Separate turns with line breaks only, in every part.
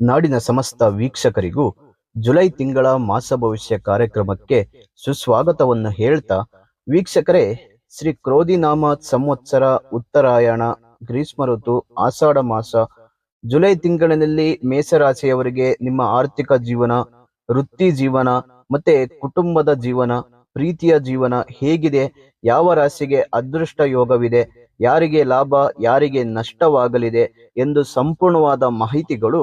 ನಾಡಿನ ಸಮಸ್ತ ವೀಕ್ಷಕರಿಗೂ ಜುಲೈ ತಿಂಗಳ ಮಾಸ ಭವಿಷ್ಯ ಕಾರ್ಯಕ್ರಮಕ್ಕೆ ಸುಸ್ವಾಗತವನ್ನು ಹೇಳ್ತಾ ವೀಕ್ಷಕರೇ, ಶ್ರೀ ಕ್ರೋಧಿನಾಮ ಸಂವತ್ಸರ ಉತ್ತರಾಯಣ, ಗ್ರೀಷ್ಮ ಋತು, ಆಷಾಢ ಮಾಸ, ಜುಲೈ ತಿಂಗಳಿನಲ್ಲಿ ಮೇಷರಾಶಿಯವರಿಗೆ ನಿಮ್ಮ ಆರ್ಥಿಕ ಜೀವನ, ವೃತ್ತಿ ಜೀವನ ಮತ್ತೆ ಕುಟುಂಬದ ಜೀವನ, ಪ್ರೀತಿಯ ಜೀವನ ಹೇಗಿದೆ, ಯಾವ ರಾಶಿಗೆ ಅದೃಷ್ಟ ಯೋಗವಿದೆ, ಯಾರಿಗೆ ಲಾಭ, ಯಾರಿಗೆ ನಷ್ಟವಾಗಲಿದೆ ಎಂದು ಸಂಪೂರ್ಣವಾದ ಮಾಹಿತಿಗಳು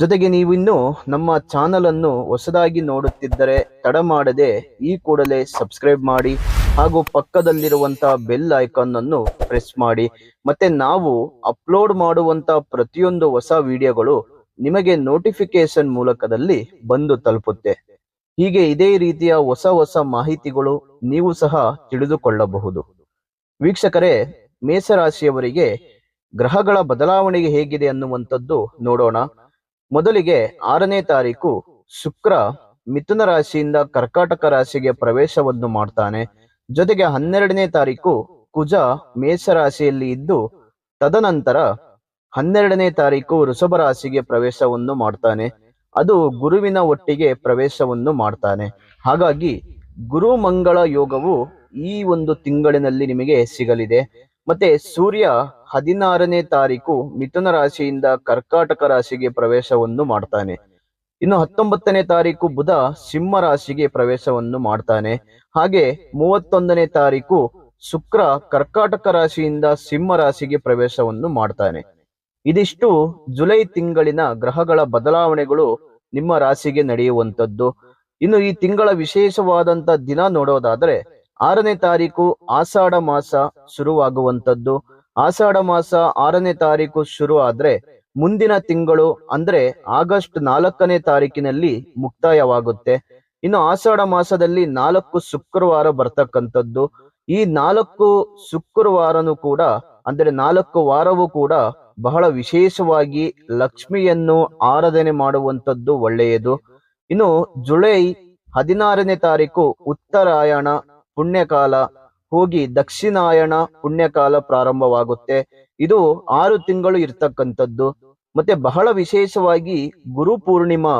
ಜೊತೆಗೆ ನೀವು ಇನ್ನು ನಮ್ಮ ಚಾನಲ್ ಅನ್ನು ಹೊಸದಾಗಿ ನೋಡುತ್ತಿದ್ದರೆ ತಡ ಮಾಡದೆ ಈ ಕೂಡಲೇ ಸಬ್ಸ್ಕ್ರೈಬ್ ಮಾಡಿ ಹಾಗೂ ಪಕ್ಕದಲ್ಲಿರುವಂತಹ ಬೆಲ್ ಐಕಾನ್ ಅನ್ನು ಪ್ರೆಸ್ ಮಾಡಿ. ಮತ್ತೆ ನಾವು ಅಪ್ಲೋಡ್ ಮಾಡುವಂತ ಪ್ರತಿಯೊಂದು ಹೊಸ ವಿಡಿಯೋಗಳು ನಿಮಗೆ ನೋಟಿಫಿಕೇಶನ್ ಮೂಲಕದಲ್ಲಿ ಬಂದು ತಲುಪುತ್ತೆ. ಹೀಗೆ ಇದೇ ರೀತಿಯ ಹೊಸ ಹೊಸ ಮಾಹಿತಿಗಳು ನೀವು ಸಹ ತಿಳಿದುಕೊಳ್ಳಬಹುದು. ವೀಕ್ಷಕರೇ, ಮೇಷರಾಶಿಯವರಿಗೆ ಗ್ರಹಗಳ ಬದಲಾವಣೆಗೆ ಹೇಗಿದೆ ಅನ್ನುವಂಥದ್ದು ನೋಡೋಣ. ಮೊದಲಿಗೆ ಆರನೇ ತಾರೀಕು ಶುಕ್ರ ಮಿಥುನ ರಾಶಿಯಿಂದ ಕರ್ಕಾಟಕ ರಾಶಿಗೆ ಪ್ರವೇಶವನ್ನು ಮಾಡ್ತಾನೆ. ಜೊತೆಗೆ ಹನ್ನೆರಡನೇ ತಾರೀಕು ಕುಜ ಮೇಷ ರಾಶಿಯಲ್ಲಿ ಇದ್ದು, ತದನಂತರ ಹನ್ನೆರಡನೇ ತಾರೀಕು ವೃಷಭ ರಾಶಿಗೆ ಪ್ರವೇಶವನ್ನು ಮಾಡ್ತಾನೆ. ಅದು ಗುರುವಿನ ಒಟ್ಟಿಗೆ ಪ್ರವೇಶವನ್ನು ಮಾಡ್ತಾನೆ. ಹಾಗಾಗಿ ಗುರು ಮಂಗಳ ಯೋಗವು ಈ ಒಂದು ತಿಂಗಳಿನಲ್ಲಿ ನಿಮಗೆ ಸಿಗಲಿದೆ. ಮತ್ತೆ ಸೂರ್ಯ ಹದಿನಾರನೇ ತಾರೀಕು ಮಿಥುನ ರಾಶಿಯಿಂದ ಕರ್ಕಾಟಕ ರಾಶಿಗೆ ಪ್ರವೇಶವನ್ನು ಮಾಡ್ತಾನೆ. ಇನ್ನು ಹತ್ತೊಂಬತ್ತನೇ ತಾರೀಕು ಬುಧ ಸಿಂಹ ರಾಶಿಗೆ ಪ್ರವೇಶವನ್ನು ಮಾಡ್ತಾನೆ. ಹಾಗೆ ಮೂವತ್ತೊಂದನೇ ತಾರೀಕು ಶುಕ್ರ ಕರ್ಕಾಟಕ ರಾಶಿಯಿಂದ ಸಿಂಹ ರಾಶಿಗೆ ಪ್ರವೇಶವನ್ನು ಮಾಡ್ತಾನೆ. ಇದಿಷ್ಟು ಜುಲೈ ತಿಂಗಳಿನ ಗ್ರಹಗಳ ಬದಲಾವಣೆಗಳು ನಿಮ್ಮ ರಾಶಿಗೆ ನಡೆಯುವಂತದ್ದು ಇನ್ನು ಈ ತಿಂಗಳ ವಿಶೇಷವಾದಂತ ದಿನ ನೋಡೋದಾದ್ರೆ ಆರನೇ ತಾರೀಕು ಆಷಾಢ ಮಾಸ ಶುರುವಾಗುವಂತದ್ದು ಆಷಾಢ ಮಾಸ ಆರನೇ ತಾರೀಕು ಶುರು ಆದ್ರೆ ಮುಂದಿನ ತಿಂಗಳು ಅಂದ್ರೆ ಆಗಸ್ಟ್ ನಾಲ್ಕನೇ ತಾರೀಕಿನಲ್ಲಿ ಮುಕ್ತಾಯವಾಗುತ್ತೆ. ಇನ್ನು ಆಷಾಢ ಮಾಸದಲ್ಲಿ ನಾಲ್ಕು ಶುಕ್ರವಾರ ಬರ್ತಕ್ಕಂಥದ್ದು. ಈ ನಾಲ್ಕು ಶುಕ್ರವಾರನು ಕೂಡ ಅಂದ್ರೆ ನಾಲ್ಕು ವಾರವೂ ಕೂಡ ಬಹಳ ವಿಶೇಷವಾಗಿ ಲಕ್ಷ್ಮಿಯನ್ನು ಆರಾಧನೆ ಮಾಡುವಂತದ್ದು ಒಳ್ಳೆಯದು. ಇನ್ನು ಜುಲೈ ಹದಿನಾರನೇ ತಾರೀಕು ಉತ್ತರಾಯಣ ಪುಣ್ಯಕಾಲ ಹೋಗಿ ದಕ್ಷಿಣಾಯಣ ಪುಣ್ಯಕಾಲ ಪ್ರಾರಂಭವಾಗುತ್ತೆ. ಇದು ಆರು ತಿಂಗಳು ಇರ್ತಕ್ಕಂಥದ್ದು. ಮತ್ತೆ ಬಹಳ ವಿಶೇಷವಾಗಿ ಗುರು ಪೂರ್ಣಿಮಾ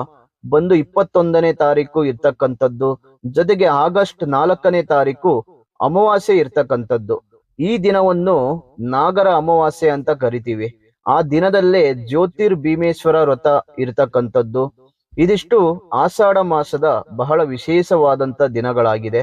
ಬಂದು ಇಪ್ಪತ್ತೊಂದನೇ ತಾರೀಕು ಇರ್ತಕ್ಕಂಥದ್ದು. ಜೊತೆಗೆ ಆಗಸ್ಟ್ ನಾಲ್ಕನೇ ತಾರೀಕು ಅಮಾವಾಸ್ಯೆ ಇರ್ತಕ್ಕಂಥದ್ದು. ಈ ದಿನವನ್ನು ನಾಗರ ಅಮಾವಾಸ್ಯೆ ಅಂತ ಕರಿತೀವಿ. ಆ ದಿನದಲ್ಲೇ ಜ್ಯೋತಿರ್ ಭೀಮೇಶ್ವರ ವ್ರತ ಇರ್ತಕ್ಕಂಥದ್ದು. ಇದಿಷ್ಟು ಆಷಾಢ ಮಾಸದ ಬಹಳ ವಿಶೇಷವಾದಂತ ದಿನಗಳಾಗಿದೆ.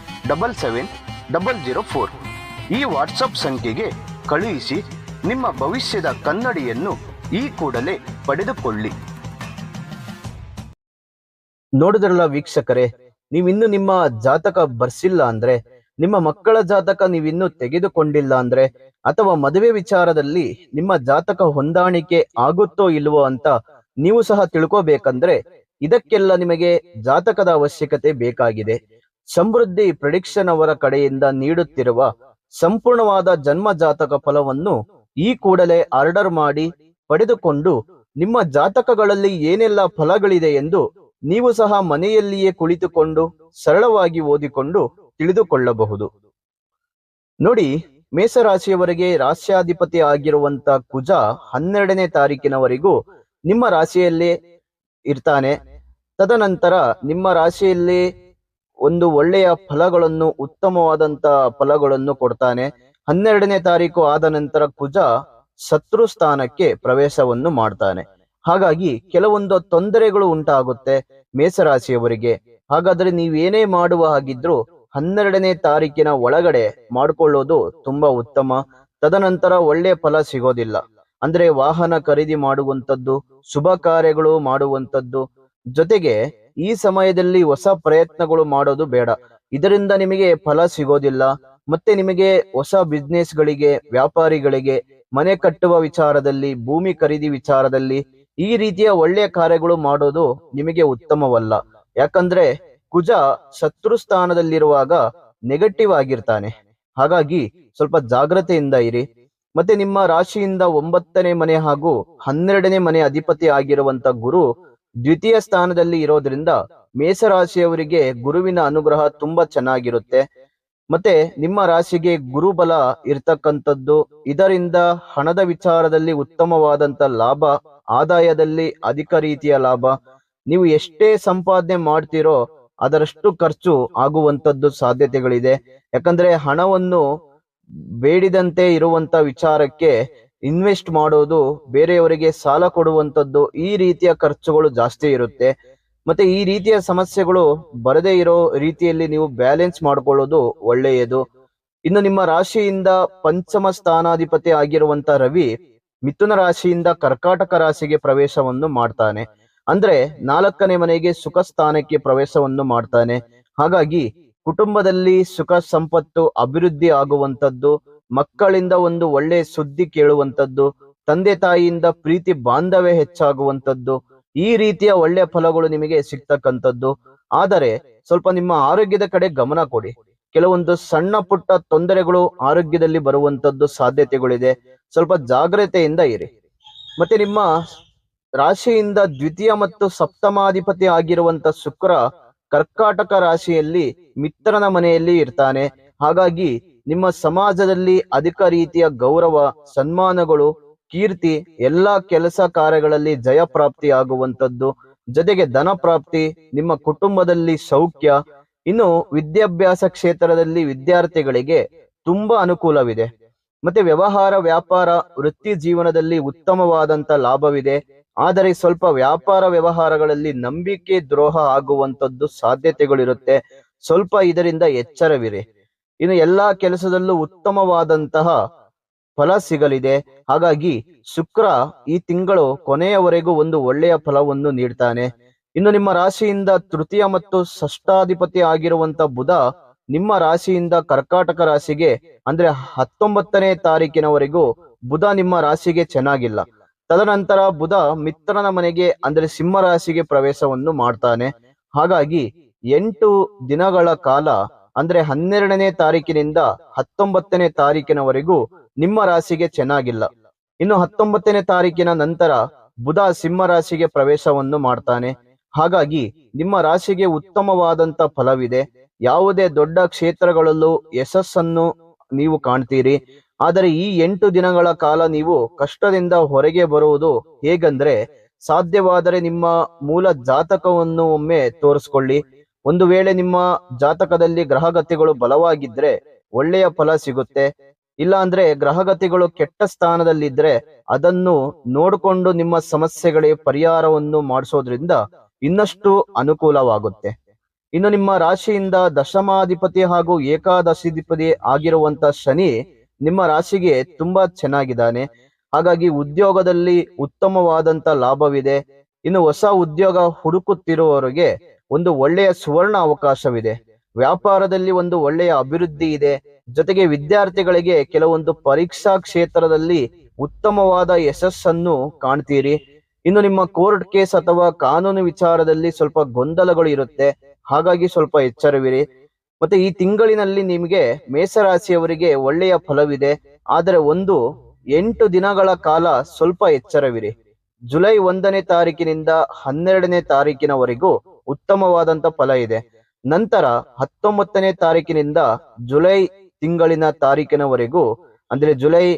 double seven double zero four ಈ ವಾಟ್ಸಪ್ ಸಂಖ್ಯೆಗೆ ಕಳುಹಿಸಿ ನಿಮ್ಮ ಭವಿಷ್ಯದ ಕನ್ನಡಿಯನ್ನು ಈ ಕೂಡಲೇ ಪಡೆದುಕೊಳ್ಳಿ. ನೋಡಿದ್ರಲ್ಲ ವೀಕ್ಷಕರೇ, ನೀವಿನ್ನು ನಿಮ್ಮ ಜಾತಕ ಬರ್ಸಿಲ್ಲ ಅಂದ್ರೆ, ನಿಮ್ಮ ಮಕ್ಕಳ ಜಾತಕ ನೀವಿನ್ನು ತೆಗೆದುಕೊಂಡಿಲ್ಲ ಅಂದ್ರೆ, ಅಥವಾ ಮದುವೆ ವಿಚಾರದಲ್ಲಿ ನಿಮ್ಮ ಜಾತಕ ಹೊಂದಾಣಿಕೆ ಆಗುತ್ತೋ ಇಲ್ವೋ ಅಂತ ನೀವು ಸಹ ತಿಳ್ಕೋಬೇಕಂದ್ರೆ, ಇದಕ್ಕೆಲ್ಲ ನಿಮಗೆ ಜಾತಕದ ಅವಶ್ಯಕತೆ ಬೇಕಾಗಿದೆ. ಸಮೃದ್ಧಿ ಪ್ರೆಡಿಕ್ಷನ್ ಅವರ ಕಡೆಯಿಂದ ನೀಡುತ್ತಿರುವ ಸಂಪೂರ್ಣವಾದ ಜನ್ಮ ಜಾತಕ ಫಲವನ್ನು ಈ ಕೂಡಲೇ ಆರ್ಡರ್ ಮಾಡಿ ಪಡೆದುಕೊಂಡು ನಿಮ್ಮ ಜಾತಕಗಳಲ್ಲಿ ಏನೆಲ್ಲ ಫಲಗಳಿದೆ ಎಂದು ನೀವು ಸಹ ಮನೆಯಲ್ಲಿಯೇ ಕುಳಿತುಕೊಂಡು ಸರಳವಾಗಿ ಓದಿಕೊಂಡು ತಿಳಿದುಕೊಳ್ಳಬಹುದು. ನೋಡಿ, ಮೇಷರಾಶಿಯವರಿಗೆ ರಾಶ್ಯಾಧಿಪತಿ ಆಗಿರುವಂತ ಕುಜ ಹನ್ನೆರಡನೇ ತಾರೀಕಿನವರೆಗೂ ನಿಮ್ಮ ರಾಶಿಯಲ್ಲೇ ಇರ್ತಾನೆ. ತದನಂತರ ನಿಮ್ಮ ರಾಶಿಯಲ್ಲಿ ಒಂದು ಒಳ್ಳೆಯ ಫಲಗಳನ್ನು, ಉತ್ತಮವಾದಂತ ಫಲಗಳನ್ನು ಕೊಡ್ತಾನೆ. ಹನ್ನೆರಡನೇ ತಾರೀಕು ಆದ ನಂತರ ಕುಜ ಶತ್ರು ಸ್ಥಾನಕ್ಕೆ ಪ್ರವೇಶವನ್ನು ಮಾಡ್ತಾನೆ. ಹಾಗಾಗಿ ಕೆಲವೊಂದು ತೊಂದರೆಗಳು ಉಂಟಾಗುತ್ತೆ ಮೇಷರಾಶಿಯವರಿಗೆ. ಹಾಗಾದ್ರೆ ನೀವೇನೇ ಮಾಡುವ ಹಾಗಿದ್ರು ಹನ್ನೆರಡನೇ ತಾರೀಕಿನ ಒಳಗಡೆ ಮಾಡ್ಕೊಳ್ಳೋದು ತುಂಬಾ ಉತ್ತಮ. ತದನಂತರ ಒಳ್ಳೆ ಫಲ ಸಿಗೋದಿಲ್ಲ. ಅಂದ್ರೆ ವಾಹನ ಖರೀದಿ ಮಾಡುವಂತದ್ದು ಶುಭ ಕಾರ್ಯಗಳು ಮಾಡುವಂತದ್ದು ಜೊತೆಗೆ ಈ ಸಮಯದಲ್ಲಿ ಹೊಸ ಪ್ರಯತ್ನಗಳು ಮಾಡೋದು ಬೇಡ. ಇದರಿಂದ ನಿಮಗೆ ಫಲ ಸಿಗೋದಿಲ್ಲ. ಮತ್ತೆ ನಿಮಗೆ ಹೊಸ ಬಿಸ್ನೆಸ್ ಗಳಿಗೆ ವ್ಯಾಪಾರಿಗಳಿಗೆ, ಮನೆ ಕಟ್ಟುವ ವಿಚಾರದಲ್ಲಿ, ಭೂಮಿ ಖರೀದಿ ವಿಚಾರದಲ್ಲಿ ಈ ರೀತಿಯ ಒಳ್ಳೆಯ ಕಾರ್ಯಗಳು ಮಾಡೋದು ನಿಮಗೆ ಉತ್ತಮವಲ್ಲ. ಯಾಕಂದ್ರೆ ಕುಜ ಶತ್ರು ಸ್ಥಾನದಲ್ಲಿರುವಾಗ ನೆಗೆಟಿವ್ ಆಗಿರ್ತಾನೆ. ಹಾಗಾಗಿ ಸ್ವಲ್ಪ ಜಾಗ್ರತೆಯಿಂದ ಇರಿ. ಮತ್ತೆ ನಿಮ್ಮ ರಾಶಿಯಿಂದ ಒಂಬತ್ತನೇ ಮನೆ ಹಾಗೂ ಹನ್ನೆರಡನೇ ಮನೆ ಅಧಿಪತಿ ಆಗಿರುವಂತ ಗುರು ದ್ವಿತೀಯ ಸ್ಥಾನದಲ್ಲಿ ಇರೋದ್ರಿಂದ ಮೇಷರಾಶಿಯವರಿಗೆ ಗುರುವಿನ ಅನುಗ್ರಹ ತುಂಬಾ ಚೆನ್ನಾಗಿರುತ್ತೆ. ಮತ್ತೆ ನಿಮ್ಮ ರಾಶಿಗೆ ಗುರುಬಲ ಇರ್ತಕ್ಕಂಥದ್ದು, ಇದರಿಂದ ಹಣದ ವಿಚಾರದಲ್ಲಿ ಉತ್ತಮವಾದಂತ ಲಾಭ, ಆದಾಯದಲ್ಲಿ ಅಧಿಕ ರೀತಿಯ ಲಾಭ, ನೀವು ಎಷ್ಟೇ ಸಂಪಾದನೆ ಮಾಡ್ತಿರೋ ಅದರಷ್ಟು ಖರ್ಚು ಆಗುವಂತದ್ದು ಸಾಧ್ಯತೆಗಳಿದೆ. ಯಾಕಂದ್ರೆ ಹಣವನ್ನು ಬೇಡಿದಂತೆ ಇರುವಂತ ವಿಚಾರಕ್ಕೆ ಇನ್ವೆಸ್ಟ್ ಮಾಡೋದು ಬೇರೆಯವರಿಗೆ ಸಾಲ ಕೊಡುವಂತದ್ದು ಈ ರೀತಿಯ ಖರ್ಚುಗಳು ಜಾಸ್ತಿ ಇರುತ್ತೆ. ಮತ್ತೆ ಈ ರೀತಿಯ ಸಮಸ್ಯೆಗಳು ಬರದೇ ಇರೋ ರೀತಿಯಲ್ಲಿ ನೀವು ಬ್ಯಾಲೆನ್ಸ್ ಮಾಡಿಕೊಳ್ಳೋದು ಒಳ್ಳೆಯದು. ಇನ್ನು ನಿಮ್ಮ ರಾಶಿಯಿಂದ ಪಂಚಮ ಸ್ಥಾನಾಧಿಪತಿ ಆಗಿರುವಂತ ರವಿ ಮಿಥುನ ರಾಶಿಯಿಂದ ಕರ್ಕಾಟಕ ರಾಶಿಗೆ ಪ್ರವೇಶವನ್ನು ಮಾಡ್ತಾನೆ. ಅಂದ್ರೆ ನಾಲ್ಕನೇ ಮನೆಗೆ ಸುಖ ಸ್ಥಾನಕ್ಕೆ ಪ್ರವೇಶವನ್ನು ಮಾಡ್ತಾನೆ. ಹಾಗಾಗಿ ಕುಟುಂಬದಲ್ಲಿ ಸುಖ, ಸಂಪತ್ತು, ಅಭಿವೃದ್ಧಿ ಆಗುವಂತದ್ದು ಮಕ್ಕಳಿಂದ ಒಂದು ಒಳ್ಳೆ ಸುದ್ದಿ ಕೇಳುವಂತದ್ದು ತಂದೆ ತಾಯಿಯಿಂದ ಪ್ರೀತಿ ಬಾಂಧವ್ಯ ಹೆಚ್ಚಾಗುವಂತದ್ದು ಈ ರೀತಿಯ ಒಳ್ಳೆಯ ಫಲಗಳು ನಿಮಗೆ ಸಿಗ್ತಕ್ಕಂಥದ್ದು. ಆದರೆ ಸ್ವಲ್ಪ ನಿಮ್ಮ ಆರೋಗ್ಯದ ಕಡೆ ಗಮನ ಕೊಡಿ. ಕೆಲವೊಂದು ಸಣ್ಣ ಪುಟ್ಟ ತೊಂದರೆಗಳು ಆರೋಗ್ಯದಲ್ಲಿ ಬರುವಂತದ್ದು ಸಾಧ್ಯತೆಗಳಿದೆ. ಸ್ವಲ್ಪ ಜಾಗ್ರತೆಯಿಂದ ಇರಿ. ಮತ್ತೆ ನಿಮ್ಮ ರಾಶಿಯಿಂದ ದ್ವಿತೀಯ ಮತ್ತು ಸಪ್ತಮಾಧಿಪತಿ ಆಗಿರುವಂತ ಶುಕ್ರ ಕರ್ಕಾಟಕ ರಾಶಿಯಲ್ಲಿ, ಮಿತ್ರನ ಮನೆಯಲ್ಲಿ ಇರ್ತಾನೆ. ಹಾಗಾಗಿ ನಿಮ್ಮ ಸಮಾಜದಲ್ಲಿ ಅಧಿಕ ರೀತಿಯ ಗೌರವ, ಸನ್ಮಾನಗಳು, ಕೀರ್ತಿ ಎಲ್ಲಾ ಕೆಲಸ ಕಾರ್ಯಗಳಲ್ಲಿ ಜಯ ಪ್ರಾಪ್ತಿ ಆಗುವಂತದ್ದು ಜೊತೆಗೆ ಧನ ಪ್ರಾಪ್ತಿ ನಿಮ್ಮ ಕುಟುಂಬದಲ್ಲಿ ಸೌಖ್ಯ. ಇನ್ನು ವಿದ್ಯಾಭ್ಯಾಸ ಕ್ಷೇತ್ರದಲ್ಲಿ ವಿದ್ಯಾರ್ಥಿಗಳಿಗೆ ತುಂಬಾ ಅನುಕೂಲವಿದೆ. ಮತ್ತೆ ವ್ಯವಹಾರ, ವ್ಯಾಪಾರ, ವೃತ್ತಿ ಜೀವನದಲ್ಲಿ ಉತ್ತಮವಾದಂತ ಲಾಭವಿದೆ. ಆದರೆ ಸ್ವಲ್ಪ ವ್ಯಾಪಾರ ವ್ಯವಹಾರಗಳಲ್ಲಿ ನಂಬಿಕೆ ದ್ರೋಹ ಆಗುವಂತದ್ದು ಸಾಧ್ಯತೆಗಳಿರುತ್ತೆ. ಸ್ವಲ್ಪ ಇದರಿಂದ ಎಚ್ಚರವಿರಿ. ಇನ್ನು ಎಲ್ಲಾ ಕೆಲಸದಲ್ಲೂ ಉತ್ತಮವಾದಂತಹ ಫಲ ಸಿಗಲಿದೆ. ಹಾಗಾಗಿ ಶುಕ್ರ ಈ ತಿಂಗಳು ಕೊನೆಯವರೆಗೂ ಒಂದು ಒಳ್ಳೆಯ ಫಲವನ್ನು ನೀಡ್ತಾನೆ. ಇನ್ನು ನಿಮ್ಮ ರಾಶಿಯಿಂದ ತೃತೀಯ ಮತ್ತು ಷಷ್ಟಾಧಿಪತಿ ಆಗಿರುವಂತ ಬುಧ ನಿಮ್ಮ ರಾಶಿಯಿಂದ ಕರ್ಕಾಟಕ ರಾಶಿಗೆ, ಅಂದ್ರೆ ಹತ್ತೊಂಬತ್ತನೇ ತಾರೀಕಿನವರೆಗೂ ಬುಧ ನಿಮ್ಮ ರಾಶಿಗೆ ಚೆನ್ನಾಗಿಲ್ಲ. ತದನಂತರ ಬುಧ ಮಿತ್ರನ ಮನೆಗೆ, ಅಂದ್ರೆ ಸಿಂಹ ರಾಶಿಗೆ ಪ್ರವೇಶವನ್ನು ಮಾಡ್ತಾನೆ. ಹಾಗಾಗಿ ಎಂಟು ದಿನಗಳ ಕಾಲ ಅಂದ್ರೆ ಹನ್ನೆರಡನೇ ತಾರೀಕಿನಿಂದ ಹತ್ತೊಂಬತ್ತನೇ ತಾರೀಕಿನವರೆಗೂ ನಿಮ್ಮ ರಾಶಿಗೆ ಚೆನ್ನಾಗಿಲ್ಲ. ಇನ್ನು ಹತ್ತೊಂಬತ್ತನೇ ತಾರೀಕಿನ ನಂತರ ಬುಧ ಸಿಂಹ ರಾಶಿಗೆ ಪ್ರವೇಶವನ್ನು ಮಾಡ್ತಾನೆ. ಹಾಗಾಗಿ ನಿಮ್ಮ ರಾಶಿಗೆ ಉತ್ತಮವಾದಂತ ಫಲವಿದೆ. ಯಾವುದೇ ದೊಡ್ಡ ಕ್ಷೇತ್ರಗಳಲ್ಲೂ ಯಶಸ್ಸನ್ನು ನೀವು ಕಾಣ್ತೀರಿ. ಆದರೆ ಈ ಎಂಟು ದಿನಗಳ ಕಾಲ ನೀವು ಕಷ್ಟದಿಂದ ಹೊರಗೆ ಬರುವುದು ಹೇಗಂದ್ರೆ ಸಾಧ್ಯವಾದರೆ ನಿಮ್ಮ ಮೂಲ ಜಾತಕವನ್ನು ಒಮ್ಮೆ ತೋರಿಸ್ಕೊಳ್ಳಿ. ಒಂದು ವೇಳೆ ನಿಮ್ಮ ಜಾತಕದಲ್ಲಿ ಗ್ರಹಗತಿಗಳು ಬಲವಾಗಿದ್ರೆ ಒಳ್ಳೆಯ ಫಲ ಸಿಗುತ್ತೆ. ಇಲ್ಲ ಅಂದ್ರೆ ಗ್ರಹಗತಿಗಳು ಕೆಟ್ಟ ಸ್ಥಾನದಲ್ಲಿದ್ರೆ ಅದನ್ನು ನೋಡಿಕೊಂಡು ನಿಮ್ಮ ಸಮಸ್ಯೆಗಳಿಗೆ ಪರಿಹಾರವನ್ನು ಮಾಡಿಸೋದ್ರಿಂದ ಇನ್ನಷ್ಟು ಅನುಕೂಲವಾಗುತ್ತೆ. ಇನ್ನು ನಿಮ್ಮ ರಾಶಿಯಿಂದ ದಶಮಾಧಿಪತಿ ಹಾಗೂ ಏಕಾದಶಿಧಿಪತಿ ಆಗಿರುವಂತ ಶನಿ ನಿಮ್ಮ ರಾಶಿಗೆ ತುಂಬಾ ಚೆನ್ನಾಗಿದ್ದಾನೆ. ಹಾಗಾಗಿ ಉದ್ಯೋಗದಲ್ಲಿ ಉತ್ತಮವಾದಂತ ಲಾಭವಿದೆ. ಇನ್ನು ಹೊಸ ಉದ್ಯೋಗ ಹುಡುಕುತ್ತಿರುವವರಿಗೆ ಒಂದು ಒಳ್ಳೆಯ ಸುವರ್ಣ ಅವಕಾಶವಿದೆ. ವ್ಯಾಪಾರದಲ್ಲಿ ಒಂದು ಒಳ್ಳೆಯ ಅಭಿವೃದ್ಧಿ ಇದೆ. ಜೊತೆಗೆ ವಿದ್ಯಾರ್ಥಿಗಳಿಗೆ ಕೆಲವೊಂದು ಪರೀಕ್ಷಾ ಕ್ಷೇತ್ರದಲ್ಲಿ ಉತ್ತಮವಾದ ಯಶಸ್ಸನ್ನು ಕಾಣ್ತೀರಿ. ಇನ್ನು ನಿಮ್ಮ ಕೋರ್ಟ್ ಕೇಸ್ ಅಥವಾ ಕಾನೂನು ವಿಚಾರದಲ್ಲಿ ಸ್ವಲ್ಪ ಗೊಂದಲಗಳು ಇರುತ್ತೆ. ಹಾಗಾಗಿ ಸ್ವಲ್ಪ ಎಚ್ಚರವಿರಿ. ಮತ್ತೆ ಈ ತಿಂಗಳಿನಲ್ಲಿ ನಿಮಗೆ ಮೇಷರಾಶಿಯವರಿಗೆ ಒಳ್ಳೆಯ ಫಲವಿದೆ. ಆದರೆ ಒಂದು ಎಂಟು ದಿನಗಳ ಕಾಲ ಸ್ವಲ್ಪ ಎಚ್ಚರವಿರಿ. ಜುಲೈ ಒಂದನೇ ತಾರೀಕಿನಿಂದ ಹನ್ನೆರಡನೇ ತಾರೀಕಿನವರೆಗೂ ಉತ್ತಮವಾದಂತ ಫಲ ಇದೆ. ನಂತರ ಹತ್ತೊಂಬತ್ತನೇ ತಾರೀಕಿನಿಂದ ಜುಲೈ ತಿಂಗಳಿನ ತಾರೀಕಿನವರೆಗೂ, ಅಂದ್ರೆ ಜುಲೈ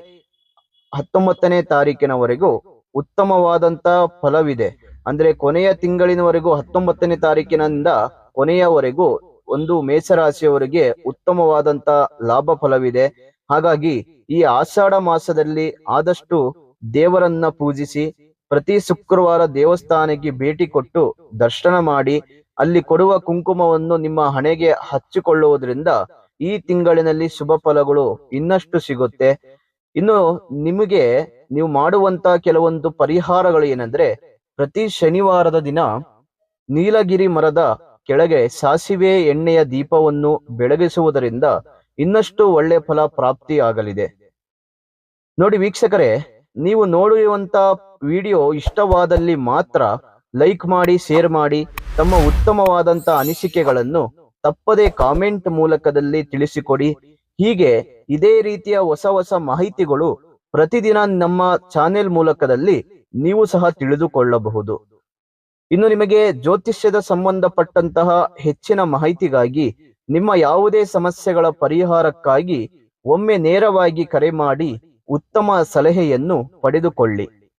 ಹತ್ತೊಂಬತ್ತನೇ ತಾರೀಕಿನವರೆಗೂ ಉತ್ತಮವಾದಂತ ಫಲವಿದೆ. ಅಂದ್ರೆ ಕೊನೆಯ ತಿಂಗಳಿನವರೆಗೂ, ಹತ್ತೊಂಬತ್ತನೇ ತಾರೀಕಿನಿಂದ ಕೊನೆಯವರೆಗೂ ಒಂದು ಮೇಷರಾಶಿಯವರಿಗೆ ಉತ್ತಮವಾದಂತ ಲಾಭ ಫಲವಿದೆ. ಹಾಗಾಗಿ ಈ ಆಷಾಢ ಮಾಸದಲ್ಲಿ ಆದಷ್ಟು ದೇವರನ್ನ ಪೂಜಿಸಿ ಪ್ರತಿ ಶುಕ್ರವಾರ ದೇವಸ್ಥಾನಕ್ಕೆ ಭೇಟಿ ಕೊಟ್ಟು ದರ್ಶನ ಮಾಡಿ ಅಲ್ಲಿ ಕೊಡುವ ಕುಂಕುಮವನ್ನು ನಿಮ್ಮ ಹಣೆಗೆ ಹಚ್ಚಿಕೊಳ್ಳುವುದರಿಂದ ಈ ತಿಂಗಳಿನಲ್ಲಿ ಶುಭ ಫಲಗಳು ಇನ್ನಷ್ಟು ಸಿಗುತ್ತೆ. ಇನ್ನು ನಿಮಗೆ ನೀವು ಮಾಡುವಂತ ಕೆಲವೊಂದು ಪರಿಹಾರಗಳು ಏನಂದ್ರೆ ಪ್ರತಿ ಶನಿವಾರದ ದಿನ ನೀಲಗಿರಿ ಮರದ ಕೆಳಗೆ ಸಾಸಿವೆ ಎಣ್ಣೆಯ ದೀಪವನ್ನು ಬೆಳಗಿಸುವುದರಿಂದ ಇನ್ನಷ್ಟು ಒಳ್ಳೆ ಫಲ ಪ್ರಾಪ್ತಿಯಾಗಲಿದೆ. ನೋಡಿ ವೀಕ್ಷಕರೇ, ನೀವು ನೋಡಿರುವಂತ ವಿಡಿಯೋ ಇಷ್ಟವಾದಲ್ಲಿ ಮಾತ್ರ ಲೈಕ್ ಮಾಡಿ, ಶೇರ್ ಮಾಡಿ, ತಮ್ಮ ಉತ್ತಮವಾದಂತ ಅನಿಸಿಕೆಗಳನ್ನು ತಪ್ಪದೇ ಕಾಮೆಂಟ್ ಮೂಲಕದಲ್ಲಿ ತಿಳಿಸಿಕೊಡಿ. ಹೀಗೆ ಇದೇ ರೀತಿಯ ಹೊಸ ಹೊಸ ಮಾಹಿತಿಗಳು ಪ್ರತಿದಿನ ನಮ್ಮ ಚಾನೆಲ್ ಮೂಲಕದಲ್ಲಿ ನೀವು ಸಹ ತಿಳಿದುಕೊಳ್ಳಬಹುದು. ಇನ್ನು ನಿಮಗೆ ಜ್ಯೋತಿಷ್ಯದ ಸಂಬಂಧಪಟ್ಟಂತಹ ಹೆಚ್ಚಿನ ಮಾಹಿತಿಗಾಗಿ, ನಿಮ್ಮ ಯಾವುದೇ ಸಮಸ್ಯೆಗಳ ಪರಿಹಾರಕ್ಕಾಗಿ ಒಮ್ಮೆ ನೇರವಾಗಿ ಕರೆ ಮಾಡಿ ಉತ್ತಮ ಸಲಹೆಯನ್ನು ಪಡೆದುಕೊಳ್ಳಿ.